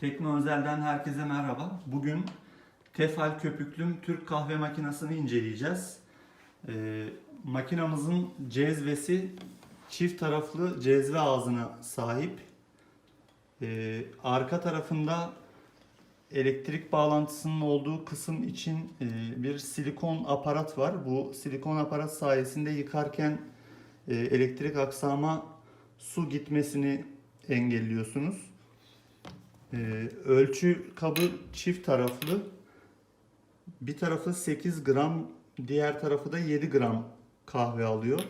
Tekno Özel'den herkese merhaba. Bugün Tefal köpüklüm Türk kahve makinesini inceleyeceğiz. Ee, makinamızın cezvesi çift taraflı cezve ağzına sahip. Ee, arka tarafında elektrik bağlantısının olduğu kısım için e, bir silikon aparat var. Bu silikon aparat sayesinde yıkarken e, elektrik aksama su gitmesini engelliyorsunuz. Ee, ölçü kabı çift taraflı. Bir tarafı 8 gram, diğer tarafı da 7 gram kahve alıyor.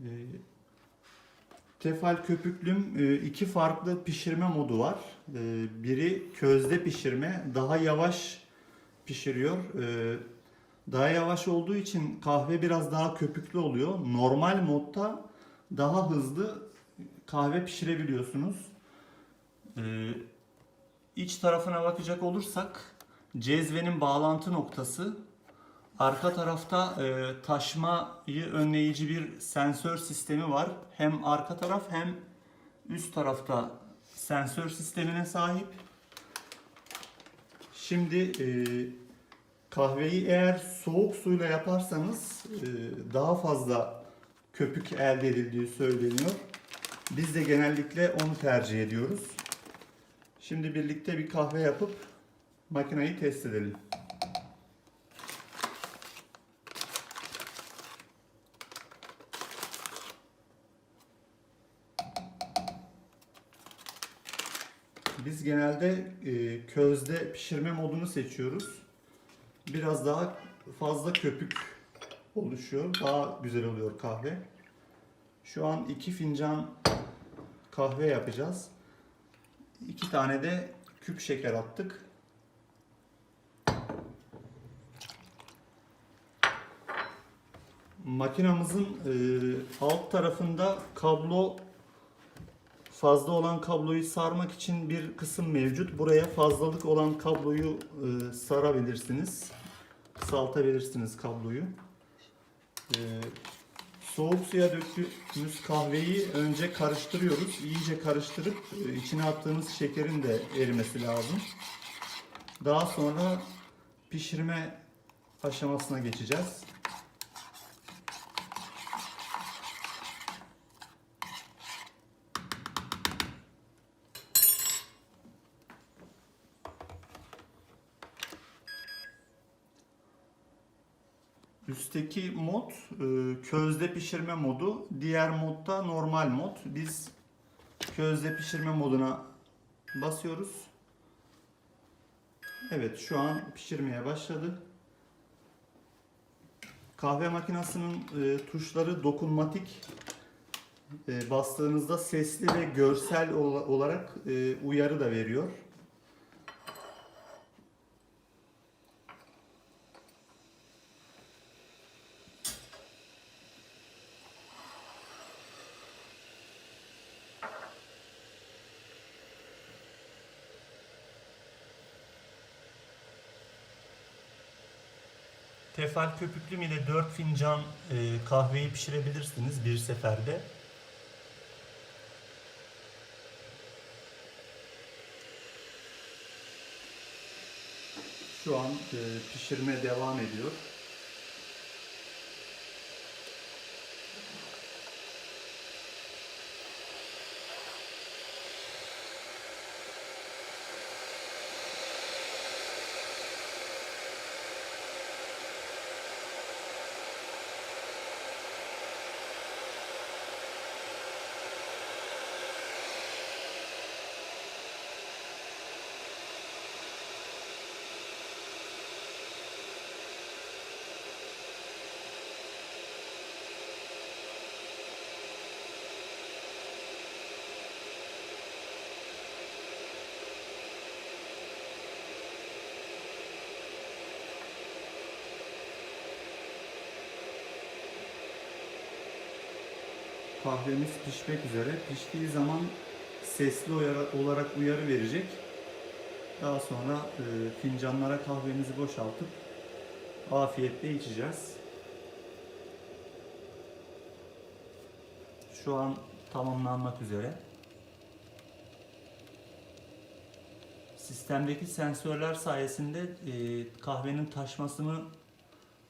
Ee, Tefal köpüklüm e, iki farklı pişirme modu var. Ee, Biri közde pişirme, daha yavaş pişiriyor. Ee, Daha yavaş olduğu için kahve biraz daha köpüklü oluyor. Normal modda daha hızlı kahve pişirebiliyorsunuz. Ee, iç tarafına bakacak olursak cezvenin bağlantı noktası arka tarafta e, taşmayı önleyici bir sensör sistemi var. Hem arka taraf hem üst tarafta sensör sistemine sahip. Şimdi e, kahveyi eğer soğuk suyla yaparsanız e, daha fazla köpük elde edildiği söyleniyor. Biz de genellikle onu tercih ediyoruz. Şimdi birlikte bir kahve yapıp makineyi test edelim. Biz genelde e, közde pişirme modunu seçiyoruz. Biraz daha fazla köpük oluşuyor. Daha güzel oluyor kahve. Şu an iki fincan kahve yapacağız. İki tane de küp şeker attık. Makinamızın e, alt tarafında kablo fazla olan kabloyu sarmak için bir kısım mevcut. Buraya fazlalık olan kabloyu e, sarabilirsiniz. Kısaltabilirsiniz kabloyu. E, soğuk suya döktüğümüz kahveyi önce karıştırıyoruz. İyice karıştırıp e, içine attığımız şekerin de erimesi lazım. Daha sonra pişirme aşamasına geçeceğiz. Üstteki mod e, közde pişirme modu. Diğer modda normal mod. Biz közde pişirme moduna basıyoruz. Evet şu an pişirmeye başladı. Kahve makinesinin e, tuşları dokunmatik. E, bastığınızda sesli ve görsel ola- olarak e, uyarı da veriyor. Tefal köpüklüm ile 4 fincan e, kahveyi pişirebilirsiniz bir seferde. Şu an e, pişirme devam ediyor. Kahvemiz pişmek üzere. Piştiği zaman sesli olarak uyarı verecek. Daha sonra e, fincanlara kahvemizi boşaltıp afiyetle içeceğiz. Şu an tamamlanmak üzere. Sistemdeki sensörler sayesinde e, kahvenin taşmasını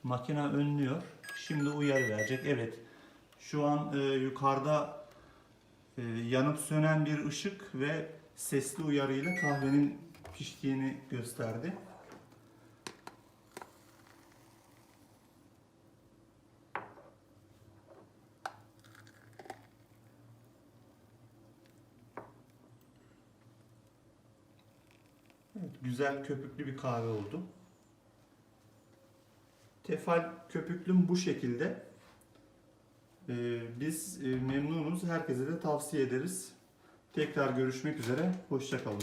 makine önlüyor. Şimdi uyarı verecek. Evet. Şu an e, yukarıda e, yanıp sönen bir ışık ve sesli uyarıyla kahvenin piştiğini gösterdi. Evet, güzel köpüklü bir kahve oldu. Tefal köpüklüm bu şekilde. Ee, biz e, memnunuz. Herkese de tavsiye ederiz. Tekrar görüşmek üzere. Hoşçakalın.